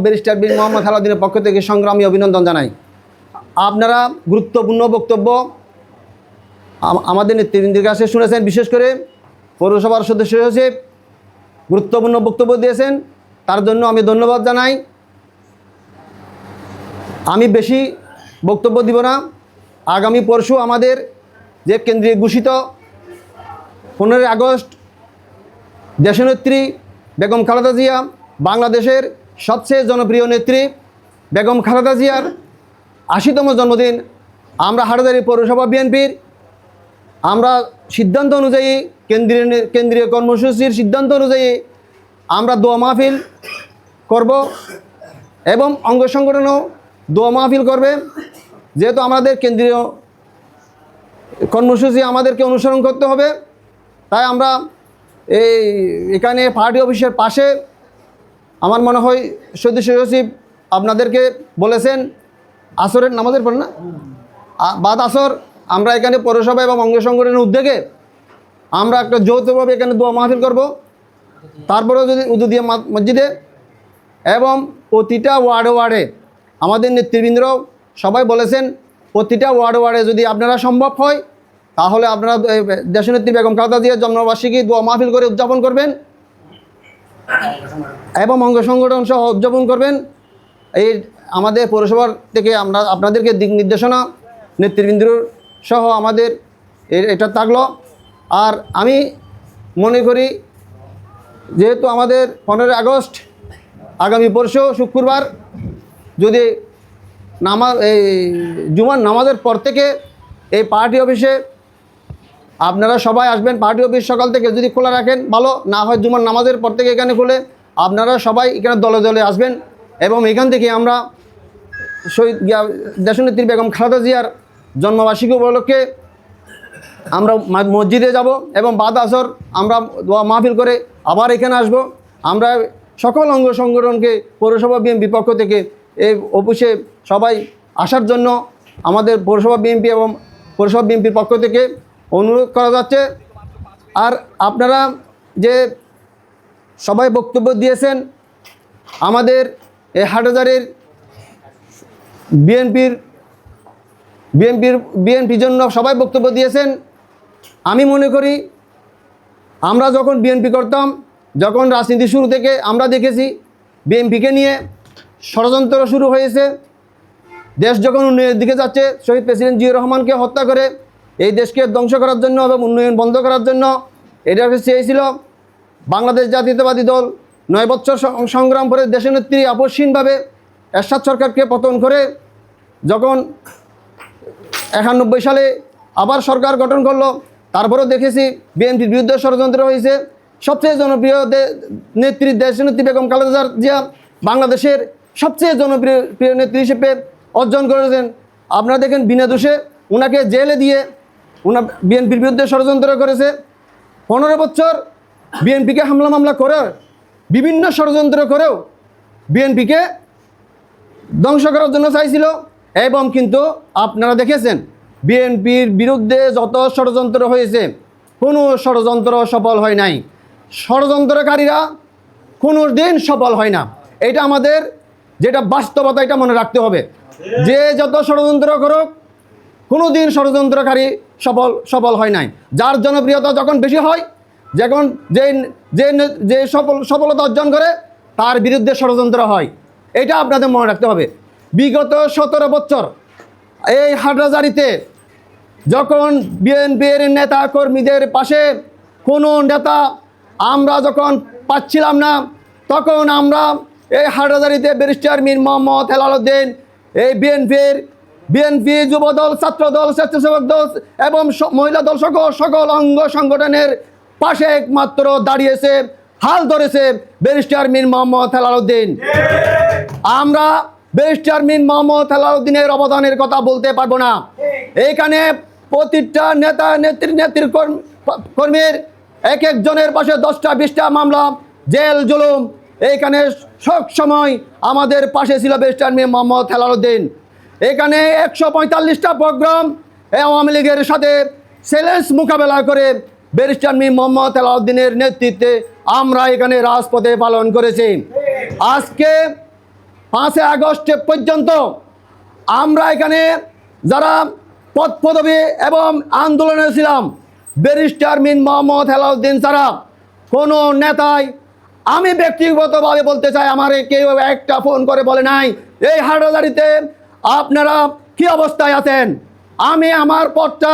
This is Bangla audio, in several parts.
ব্যারিস্টার বীর মোহাম্মদ আলাউদ্দিনের পক্ষ থেকে সংগ্রামী অভিনন্দন জানাই। আপনারা গুরুত্বপূর্ণ বক্তব্য আমাদের নেতৃবৃন্দের কাছে শুনেছেন, বিশেষ করে পৌরসভার সদস্য সচিব গুরুত্বপূর্ণ বক্তব্য দিয়েছেন। তার জন্য আমি ধন্যবাদ জানাই। আমি বেশি বক্তব্য দিব না। আগামী পরশু আমাদের যে কেন্দ্রীয় ঘোষিত পনেরোই আগস্ট দেশনেত্রী বেগম খালেদা জিয়া বাংলাদেশের সবচেয়ে জনপ্রিয় নেত্রী বেগম খালেদা জিয়ার আশিতম জন্মদিন। আমরা হাটাদারি পৌরসভা বিএনপির। আমরা সিদ্ধান্ত অনুযায়ী কেন্দ্রীয় কেন্দ্রীয় কর্মসূচির সিদ্ধান্ত অনুযায়ী আমরা দোয়া মাহফিল করব এবং অঙ্গ সংগঠনও দোয়া মাহফিল করবে। যেহেতু আমাদের কেন্দ্রীয় কর্মসূচি আমাদেরকে অনুসরণ করতে হবে, তাই আমরা এই এখানে পার্টি অফিসের পাশে আমার মনে হয় সদস্য সচিব আপনাদেরকে বলেছেন, আসরের নামাজের পর না? বাদ আসর, আমরা এখানে পৌরসভা এবং অঙ্গ সংগঠনের উদ্যোগে আমরা একটা যৌথভাবে এখানে দোয়া মাহফিল করব। তারপরেও যদি উদুদিয়া মসজিদে এবং প্রতিটা ওয়ার্ডে ওয়ার্ডে আমাদের নেতৃবৃন্দরাও সবাই বলেছেন, প্রতিটা ওয়ার্ডে ওয়ার্ডে যদি আপনারা সম্ভব হয়, তাহলে আপনারা দেশনেত্রী বেগম খালেদা জিয়ার জন্মবার্ষিকী দোয়া মাহফিল করে উদযাপন করবেন। এবং অঙ্গ সংগঠন সহ উদযাপন করবেন। এই আমাদের পৌরসভার থেকে আমরা আপনাদেরকে দিক নির্দেশনা নেতৃবৃন্দ সহ আমাদের এটা থাকল। আর আমি মনে করি যেহেতু আমাদের পনেরোই আগস্ট, আগামী পরশু শুক্রবার, যদি নামাজ, এই জুমার নামাজের পর থেকে এই পার্টি অফিসে আপনারা সবাই আসবেন, পার্টি অফিস সকাল থেকে যদি খোলা রাখেন, ভালো। না হয় জুমার নামাজের পর থেকে এখানে খুলে আপনারা সবাই এখানে দলে দলে আসবেন এবং এখান থেকে আমরা শহীদ দেশনেত্রী বেগম খালেদা জিয়ার জন্মবার্ষিকী উপলক্ষে আমরা মসজিদে যাব এবং বাদ আসর আমরা দোয়া মাহফিল করে আবার এখানে আসব। আমরা সকল অঙ্গ সংগঠনকে, পৌরসভা বিএনপি পক্ষ থেকে এই অফিসে সবাই আসার জন্য আমাদের পৌরসভা বিএনপি এবং পৌরসভা বিএনপির পক্ষ থেকে অনুরোধ করা যাচ্ছে। আর আপনারা যে সবাই বক্তব্য দিয়েছেন, আমাদের এই হাটহাজারের বিএনপির বিএনপির বিএনপির জন্য সবাই বক্তব্য দিয়েছেন। আমি মনে করি, আমরা যখন বিএনপি করতাম, যখন রাজনীতি শুরু থেকে আমরা দেখেছি, বিএনপিকে নিয়ে ষড়যন্ত্র শুরু হয়েছে। দেশ যখন উন্নয়নের দিকে যাচ্ছে, শহীদ প্রেসিডেন্ট জিয়ুর রহমানকে হত্যা করে এই দেশকে ধ্বংস করার জন্য এবং উন্নয়ন বন্ধ করার জন্য এটা চেয়েছিল বাংলাদেশ জাতীয়তাবাদী দল। নয় বছর সংগ্রাম করে দেশনেত্রী আপসহীনভাবে এরশাদ সরকারকে পতন করে যখন একানব্বই সালে আবার সরকার গঠন করল, তারপরেও দেখেছি বিএনপির বিরুদ্ধে ষড়যন্ত্র হয়েছে। সবচেয়ে জনপ্রিয় নেত্রী, দেশনেত্রী বেগম খালেদা জিয়া বাংলাদেশের সবচেয়ে জনপ্রিয়, প্রিয় নেত্রী হিসেবে অর্জন করেছেন। আপনারা দেখেন বিনা দোষে ওনাকে জেলে দিয়ে ওনা বিএনপির বিরুদ্ধে ষড়যন্ত্র করেছে। পনেরো বছর বিএনপিকে হামলা মামলা করে বিভিন্ন ষড়যন্ত্র করেও বিএনপিকে ধ্বংস করার জন্য চাইছিল এবং কিন্তু আপনারা দেখেছেন, বিএনপির বিরুদ্ধে যত ষড়যন্ত্র হয়েছে, কোনো ষড়যন্ত্র সফল হয় নাই। ষড়যন্ত্রকারীরা কোনো দিন সফল হয় না। এটা আমাদের যেটা বাস্তবতা, এটা মনে রাখতে হবে। যে যত ষড়যন্ত্র করুক, কোনো দিন ষড়যন্ত্রকারী সফল সফল হয় নাই। যার জনপ্রিয়তা যখন বেশি হয়, যখন যে যে যে সফল, সফলতা অর্জন করে, তার বিরুদ্ধে ষড়যন্ত্র হয়। এটা আপনাদের মনে রাখতে হবে। বিগত সতেরো বছর, এই হাটহাজারিতে যখন বিএনপির নেতা কর্মীদের পাশে কোনো নেতা আমরা যখন পাচ্ছিলাম না, তখন আমরা এই হাটহাজারিতে ব্যারিস্টার মীর মোহাম্মদ হেলালুদ্দিন এই বিএনপির বিএনপি, যুবদল, ছাত্রদল, স্বেচ্ছাসেবক দল এবং মহিলা দল সকল সকল অঙ্গ সংগঠনের পাশে একমাত্র দাঁড়িয়েছে, হাল ধরেছে ব্যারিস্টার মীর মোহাম্মদ হেলালুদ্দিন আমরা ব্যারিস্টার মিন মোহাম্মদ সালাউদ্দিনের অবদানের কথা বলতে পারব না। এইখানে প্রতিটা নেতা, নেত্রী নেত্রীর কর্ম- কর্মীর এক একজনের পাশে দশটা, বিশটা মামলা, জেল, জুলুম। এইখানে সব সময় আমাদের পাশে ছিল ব্যারিস্টার মিন মোহাম্মদ হেলালুদ্দিন এখানে একশো পঁয়তাল্লিশটা প্রোগ্রাম আওয়ামী লীগের সাথে চ্যালেঞ্জ মোকাবেলা করে ব্যারিস্টার মি মোহাম্মদ আলাউদ্দিনের নেতৃত্বে আমরা এখানে রাজপথে পালন করেছি। আজকে পাঁচই আগস্ট পর্যন্ত আমরা এখানে যারা পদ পদবী এবং আন্দোলনে ছিলাম, ব্যারিস্টার মিন মোহাম্মদ হেলাউদ্দিন ছাড়া কোনো নেতাই আমি ব্যক্তিগতভাবে বলতে চাই, আমার কেউ একটা ফোন করে বলে নাই, এই হাটাদারিতে আপনারা কি অবস্থায় আছেন? আমি আমার পদটা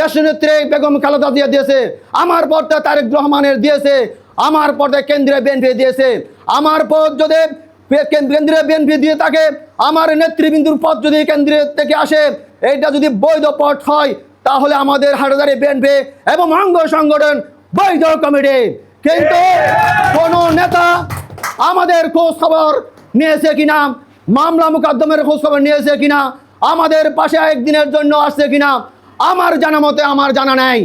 দেশনেত্রী বেগম খালেদা দিয়ে দিয়েছে। আমার পদটা তারেক রহমানের দিয়েছে। আমার পথে কেন্দ্রীয় বিএনপি দিয়েছে। আমার পথ যদি কেন্দ্রীয় বিএনপি দিয়ে থাকে, আমার নেতৃবৃন্দুর পথ যদি কেন্দ্রীয় থেকে আসে, এইটা যদি বৈধ পথ হয়, তাহলে আমাদের হাটাদারি বিএনপি এবং অঙ্গ সংগঠন বৈধ কমিটি। কিন্তু কোন নেতা আমাদের খোঁজ খবর নিয়েছে কিনা? মামলা মুকদ্দমের খোঁজ খবর নিয়েছে কিনা? আমাদের পাশে একদিনের জন্য আসছে কিনা? আমার জানা মতে আমার জানা নাই।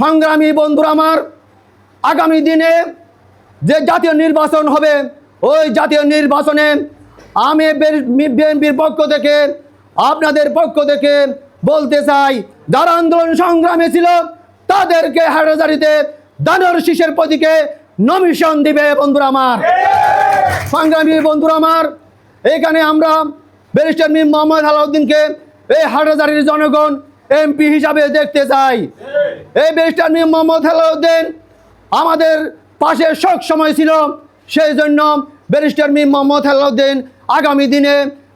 সংগ্রামী বন্ধুরা আমার, আগামী দিনে যে জাতীয় নির্বাচন হবে, ওই জাতীয় নির্বাচনে আমি বিএনপির পক্ষ থেকে, আপনাদের পক্ষ থেকে বলতে চাই, যারা আন্দোলন সংগ্রামে ছিল, তাদেরকে হাটাজারিতে দানর শীষের প্রতীকে নমিশন দিবে বন্ধুরা আমার। সংগ্রামী বন্ধুরা আমার এখানে আমরা ব্যারিস্টার মিম মোহাম্মদ আলাউদ্দিনকে এই হাটাজারির জনগণ এমপি হিসাবে দেখতে চাই। এই ব্যারিস্টার মিম মোহাম্মদ আলাউদ্দিন আমাদের পাশে সব সময় ছিল সেই জন্য ব্যারিস্টার মিম মোহাম্মদ আলাউদ্দিন আগামী দিনে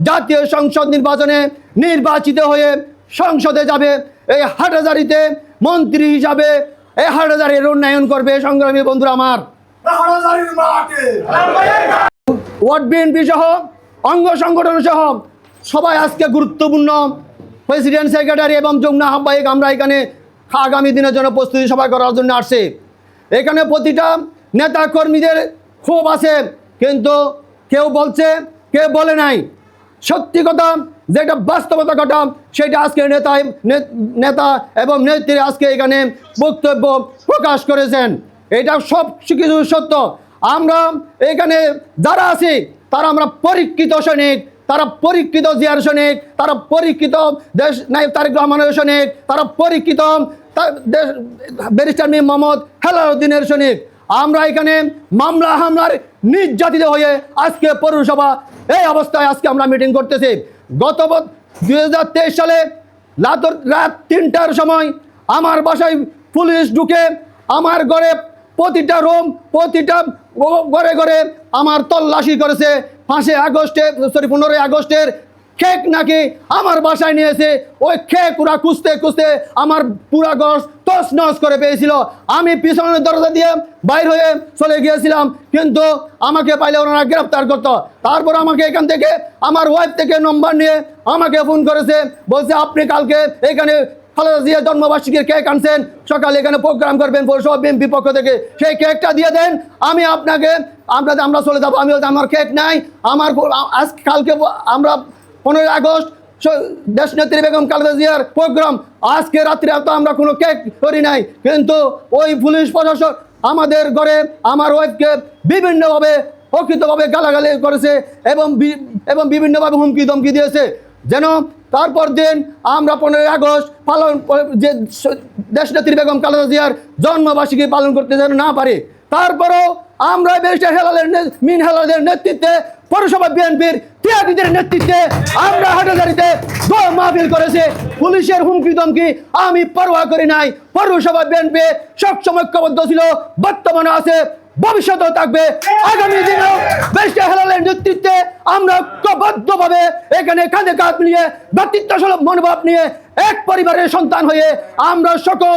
জাতীয় সংসদ নির্বাচনে নির্বাচিত হয়ে সংসদে যাবে। এই হাটাজারিতে মন্ত্রী হিসাবে এই হাটাজারির উন্নয়ন করবে সংগ্রামী বন্ধুরা আমার। ওয়ার্ড বিএনপি সহ অঙ্গ সংগঠন সহ সবাই আজকে গুরুত্বপূর্ণ প্রেসিডেন্ট, সেক্রেটারি এবং যমুনা আহ্বায়ক আমরা এখানে আগামী দিনের জন্য প্রস্তুতি সভা করার জন্য আসছে। এখানে প্রতিটা নেতা কর্মীদের ক্ষোভ আছে, কিন্তু কেউ বলছে, কেউ বলে নাই। সত্যি কথা, যেটা বাস্তবতা কথা সেটা আজকে নেতা নেতা এবং নেত্রী আজকে এখানে বক্তব্য প্রকাশ করেছেন। এটা সব কিছু সত্য। আমরা এখানে যারা আছি তারা আমরা পরীক্ষিত সৈনিক, তারা পরীক্ষিত জিয়ার সৈনিক, তারা পরীক্ষিত দেশ নাইব তারেক রহমানের সৈনিক, তারা পরীক্ষিত দেশ- ব্যারিস্টার মিম মোহাম্মদ হেলাউদ্দিনের সৈনিক। আমরা এখানে মামলা হামলার নির্যাতিত হয়ে আজকে পৌরসভা এই অবস্থায় আজকে আমরা মিটিং করতেছি। গত দুই হাজার তেইশ সালে রাত রাত তিনটার সময় আমার বাসায় পুলিশ ঢুকে আমার ঘরে প্রতিটা রুম, প্রতিটা ঘরে ঘরে আমার তল্লাশি করেছে পাঁচই আগস্টে সরি, পনেরোই আগস্টের খেক নাকি আমার বাসায় নিয়েছে। ওই খেক ওরা খুঁজতে খুঁজতে আমার পুরা গছ তস নস করে পেয়েছিল। আমি পিছনের দরজা দিয়ে বাইর হয়ে চলে গিয়েছিলাম, কিন্তু আমাকে পাইলে ওনারা গ্রেপ্তার করতো। তারপর আমাকে এখান থেকে আমার ওয়াইফ থেকে নম্বর নিয়ে আমাকে ফোন করেছে, বলছে, আপনি কালকে এখানে খালেদা জিয়া জন্মবার্ষিকীর কেক আনছেন। সকালে এখানে প্রোগ্রাম করবেন পৌরসভা বিএনপি পক্ষ থেকে। সেই কেকটা দিয়ে দেন। আমি আপনাকে, আমরা আমরা চলে যাব। আমি আমার কেক নাই। আমার আজ কালকে আমরা পনেরোই আগস্ট স- দেশনেত্রী বেগম খালেদা জিয়ার প্রোগ্রাম। আজকে রাত্রে তো আমরা কোনো কেক করি নাই। কিন্তু ওই পুলিশ প্রশাসন আমাদের ঘরে, আমার ওয়াইফকে বিভিন্নভাবে প্রকৃতভাবে গালাগালি করেছে এবং এবং বিভিন্নভাবে হুমকি ধমকি দিয়েছে। যেন তারপর দিন আমরা পনেরোই আগস্ট পালন যে দেশনেত্রী বেগম খালেদা জিয়ার জন্মবার্ষিকী পালন করতে যেন না পারি, তারপরেও আমরা ব্যারিস্টার হেলালের মিন হেলালের নেতৃত্বে পৌরসভা বিএনপির ত্যাগীদের নেতৃত্বে আমরা হাটাজারিতে দোয়া মাহফিল করেছে। পুলিশের হুমকি ধমকি আমি পরোয়া করি নাই। পৌরসভা বিএনপি সবসময় ঐক্যবদ্ধ ছিল, বর্তমানে আছে। ভবিষ্যতেও থাকবে। আগামী দিনেও ব্যারিস্টার হেলালের নেতৃত্বে আমরা ঐক্যবদ্ধভাবে এখানে কাঁধে কাঁধ নিয়ে, ব্যক্তিত্বসুলভ মনোভাব নিয়ে এক পরিবারের সন্তান হয়ে আমরা সকল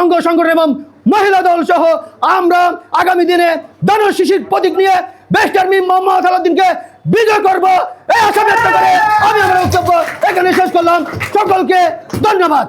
অঙ্গ সংগঠন এবং মহিলা দল সহ আমরা আগামী দিনে দানব শিশির প্রতীক নিয়ে বেস্টার মিম মোহাম্মদ আলাউদ্দিনকে বিজয় করব। এই আশা ব্যক্ত করে আমি আমার বক্তব্য এখানে শেষ করলাম। সকলকে ধন্যবাদ।